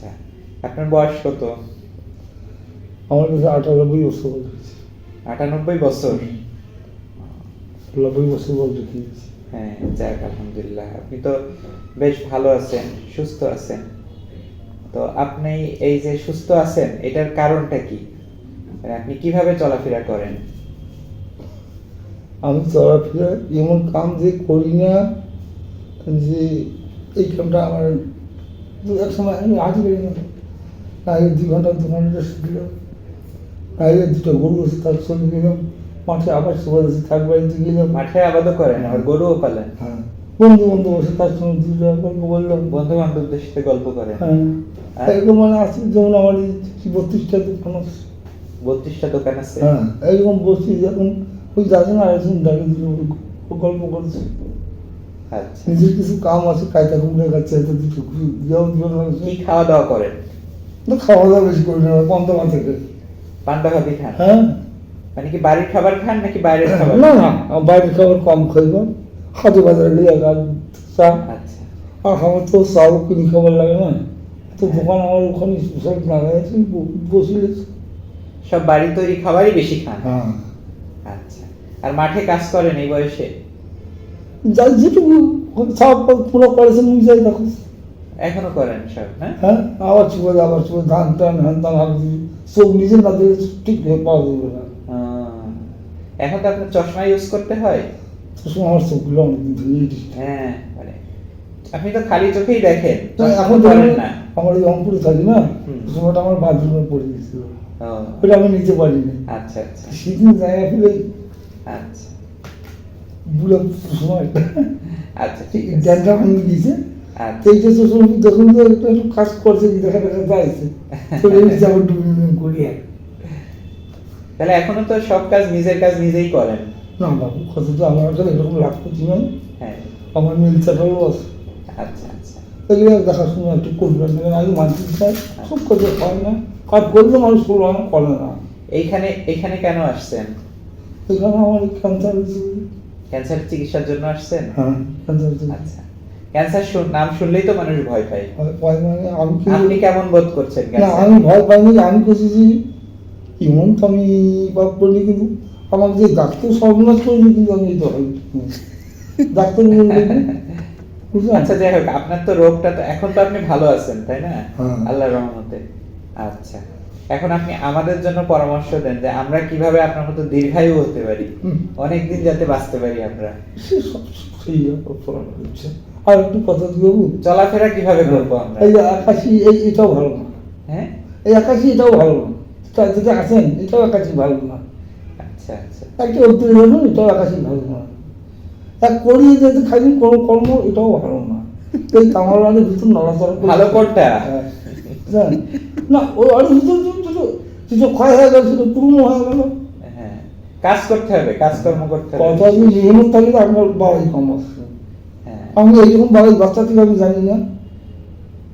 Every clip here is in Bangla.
আচ্ছা আপনার বয়স কত? আমার কাছে আটানব্বই বছর। আটানব্বই বছর? নব্বই বছর বয়স দেখিয়েছি হ্যাঁ যাক আলহামদুলিল্লাহ। আপনি তো বেশ ভালো আছেন সুস্থ আছেন। তো আপনি এই যে সুস্থ আছেন এটার কারণটা কি? মানে আপনি কীভাবে চলাফেরা করেন? আমি চলাফেরা এমন কাম যে করি না যে এই কামটা আমার এক সময় আমি আগে পারি না আগে দু ঘণ্টা দু ঘণ্টা শিখলাম আগে দুটো গরু তার সঙ্গে গেলাম মাঠে আবার সবাই আছে থাক বাড়িতে গেলাম। মাঠে আবাদও করেন আবার গরুও পালেন হ্যাঁ বন্ধু বন্ধু বসে তার সঙ্গে দুটো গল্প বললাম। বন্ধু বান্ধবদের সাথে গল্প করে হ্যাঁ এরকম মানে আছে যেমন আমার এই বত্রিশটা দোকান আছে। বত্রিশটা দোকান আছে? হ্যাঁ এইরকম বসছি যখন ওই দাদা না আরেকজন ডাকে দিল গল্প করছে। আচ্ছা। নিজের কিছু কাম আছে কায়দা কুমড়ে খাচ্ছে হয়তো কিছু কি খাওয়া দাওয়া করেন না খাওয়া দাওয়া বেশি করি না কম দামা থেকে। পান্তা ভাবি খান? হ্যাঁ। মানে কি বাড়ির খাবার খান নাকি বাইরের খাবার? না না বাইরের খাবার কম খাইব হাটে বাজারে গিয়ে আর চা। আচ্ছা। আর আমার তো চাও কিনে খাবার লাগে না। তো দোকান আমার ওখানে সব লাগাই আছে বসিলে সব বাড়ি তৈরি খাবারই বেশি খান? হ্যাঁ। আচ্ছা। আর মাঠে কাজ করেন এই বয়সে? যাই যেটুকু সব পুরো করেছেন যাই দেখো। এখনও করেন সব হ্যাঁ? হ্যাঁ আবার চুপে আবার চুপে ধান টান হ্যান টান না দিলে ঠিক পাওয়া যাবে না। এখন তো আপনার চশমা ইউজ করতে হয়? সময় আমার চোখগুলো অনেকদিন হ্যাঁ মানে আপনি তো খালি চোখেই দেখেন এখন ধরুন না। আমার এই রংপুরে থাকি না। ওই সময়টা আমার বাথরুমে পড়ে গেছিল। ওটা আমি নিতে পারিনি। আচ্ছা আচ্ছা। জায়গা ফেলে আচ্ছা। বুড়ো সময় আচ্ছা ঠিক আছে। জ্ঞানটা ভাঙে গিয়েছে আচ্ছা। তো এই যে তো একটু একটু কাজ করছে দেখা দেখা যাচ্ছে করি আর তাহলে এখনও তো সব কাজ নিজের কাজ নিজেই করেন? না বাবু কত তো আমার এরকম হ্যাঁ। আমার আছে। আচ্ছা আচ্ছা। এগুলো দেখাশোনা একটু করবেন না আমি মানতে চাই সব করতে পারে না। কাজ করলে মানুষ করব করে না। এইখানে এইখানে কেন আসছেন? এখানে আমার ক্যান্সার ক্যান্সার চিকিৎসার জন্য আসছেন? হ্যাঁ আচ্ছা। ক্যান্সার শুন- নাম শুনলেই তো মানুষ ভয় পায়। ভয় মানে আমি আপনি কেমন বোধ করছেন না আমি ভয় পাইনি আমি করছি যে এমন তো আমি বাপ করিনি কিন্তু আমাকে যে ডাক্তার সর্বনাশ করেনি কিন্তু আমি তো ডাক্তার আচ্ছা যাই হোক আপনার তো রোগটা তো এখন তো আপনি ভালো আছেন তাই না? হ্যাঁ। আল্লাহর রহমতে। আচ্ছা। এখন আপনি আমাদের জন্য পরামর্শ দেন যে আমরা কীভাবে আপনার মতো দীর্ঘায়ু হতে পারি। হুম। অনেক দিন যাতে বাঁচতে পারি আমরা। আর একটু কথা দিয়ে চলাফেরা কীভাবে করব আমরা? এই আকাশি এই এটাও ভালো না। হ্যাঁ? এই আকাশি এটাও ভালো না। যেটা আছেন এটাও আকাশি ভালো না। আচ্ছা আচ্ছা। একটা হলো এটাও আকাশি ভালো না। এক করিয়ে যদি খালি কোনো কর্ম এটাও ভালো না। এই কামালানের ভিতর নড়াচড়া ভালো কোনটা? হ্যাঁ। না ওই আর ভিতর কিছু ক্ষয় হয়ে গেল সেটা পুরনো হয়ে গেল। হ্যাঁ কাজ করতে হবে কাজকর্ম করতে হবে। কত আমি মেহনত থাকি আপনার বাবাই কম হ্যাঁ। আমি এইরকম বাবাই বাচ্চা থেকে আমি জানি না।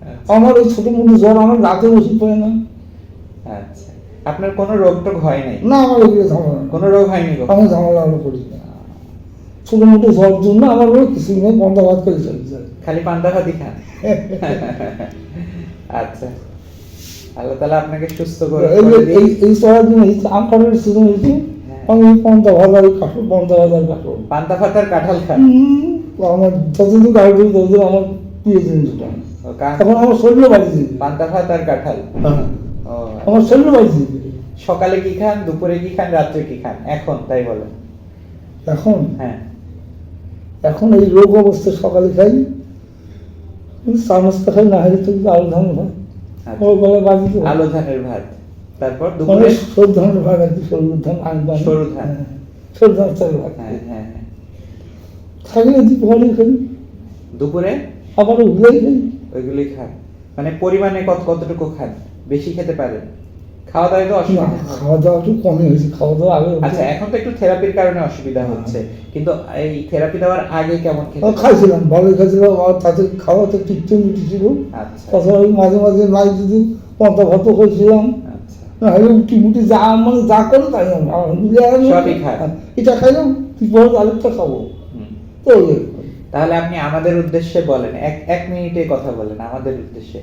আচ্ছা, আমার ওই ছোটো মোটো জ্বর আমার রাতে ওষুধ পায় না। আচ্ছা। আপনার কোনো রোগ টোগ হয় নাই? না আমার ওইগুলো ঝামেলা। কোনো রোগ হয়নি গো? আমি ঝামেলা আলো করি। না ছোটো মোটো জ্বর জন্য আমার ওই কিছু নেই বন্ধ ভাত করে চলে যায়। খালি পান্তা ভাতই খান? আচ্ছা। আল্লাহ তালা আপনাকে সুস্থ করে এই। এই সবার জন্য আম কাঠের সিজন হয়েছে হ্যাঁ। আমি কাঠল কাঠল। পান্তা আর কাঁঠাল খান। আমার যতদিন কাঠল ততদিন আমার প্রিয় জিনিস ওটা এখন আমার শরীরে বাড়ি পান্তা ভাত আর কাঁঠাল। হ্যাঁ। আমার শরীরে বাড়ি সকালে কি খান দুপুরে কি খান রাত্রে কি খান? এখন তাই বলেন। এখন? হ্যাঁ। এখন এই রোগ অবস্থা সকালে খাই চা খাই না হলে তো আলু ধান। ও বেলা বাজি তো ধানের ভাত। তারপর দুপুরে? সরু ধানের ভাত আর কি সরু ধান আনবা সরু ধান। সরু ধান চাল ভাত হ্যাঁ হ্যাঁ হ্যাঁ। থাকলে দুপুরে খাই দুপুরে? আবার খাই। ওইগুলোই খান মানে পরিমাণে কত কতটুকু খান? বেশি খেতে পারেন? খাওয়া দাওয়ায় তো অসুবিধা খাওয়া দাওয়া একটু কমই হয়েছে খাওয়া দাওয়া আগে আচ্ছা এখন তো একটু থেরাপির কারণে অসুবিধা হ্যাঁ। হচ্ছে কিন্তু এই থেরাপি দেওয়ার আগে কেমন খেতে খাইছিলাম ভালোই খাইছিলাম আর তাতে খাওয়া তো আচ্ছা তাছাড়া মাঝে মাঝে নাই যদি পন্থা ভাতও খাইছিলাম আচ্ছা উটি মুটি যা মানে যা করে তাই আলহামদুলিল্লাহ সবই খায়। এটা খাইলাম তুই পরে আরেকটা খাব হুম। তো। তাহলে আপনি আমাদের উদ্দেশ্যে বলেন এক এক মিনিটে কথা বলেন আমাদের উদ্দেশ্যে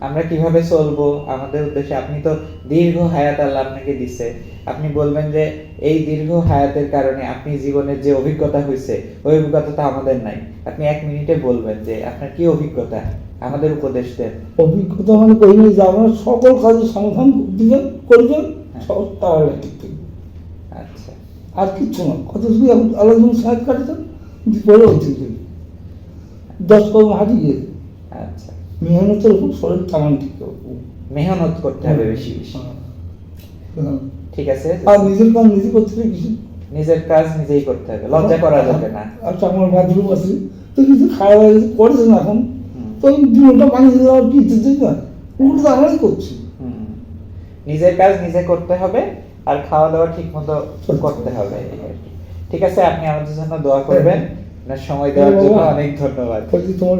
আমরা কীভাবে চলবো? আমাদের উদ্দেশ্যে আপনি তো দীর্ঘ হায়াত আল্লাহ আপনাকে দিছে। আপনি বলবেন যে এই দীর্ঘ হায়াতের কারণে আপনি জীবনের যে অভিজ্ঞতা হয়েছে ওই অভিজ্ঞতা তো আমাদের নাই। আপনি এক মিনিটে বলবেন যে আপনার কি অভিজ্ঞতা? আমাদের উপদেশ দেন। অভিজ্ঞতা মানে না যে আপনারা সকল কাজের সমাধান দিবেন করবেন সব তাহলে আচ্ছা। আর কিচ্ছু না। কত শুধু এখন আলোচনা সাহেব কাটেছেন হচ্ছে দশ কদম হারিয়ে আচ্ছা। মেহনতের উপর শরীর টামান ঠিক মেহনত করতে হবে বেশি বেশি। হ্যাঁ। ঠিক আছে? আর নিজের কাজ নিজে করতে হবে কিছু? নিজের কাজ নিজেই করতে হবে লজ্জা করা যাবে না। আচ্ছা আমার বাথরুম আছে তো কিছু খাওয়া দাওয়া কিছু করেছেন এখন তো আমি দু ঘণ্টা পানি দিলে আর কি দিতে না? ওগুলো তো আমরাই করছি। নিজের কাজ নিজে করতে হবে আর খাওয়া দাওয়া ঠিক মতো করতে হবে। আর কি। ঠিক আছে আপনি আমাদের জন্য দোয়া করবেন। আপনার সময় দেওয়ার জন্য অনেক ধন্যবাদ। তোমার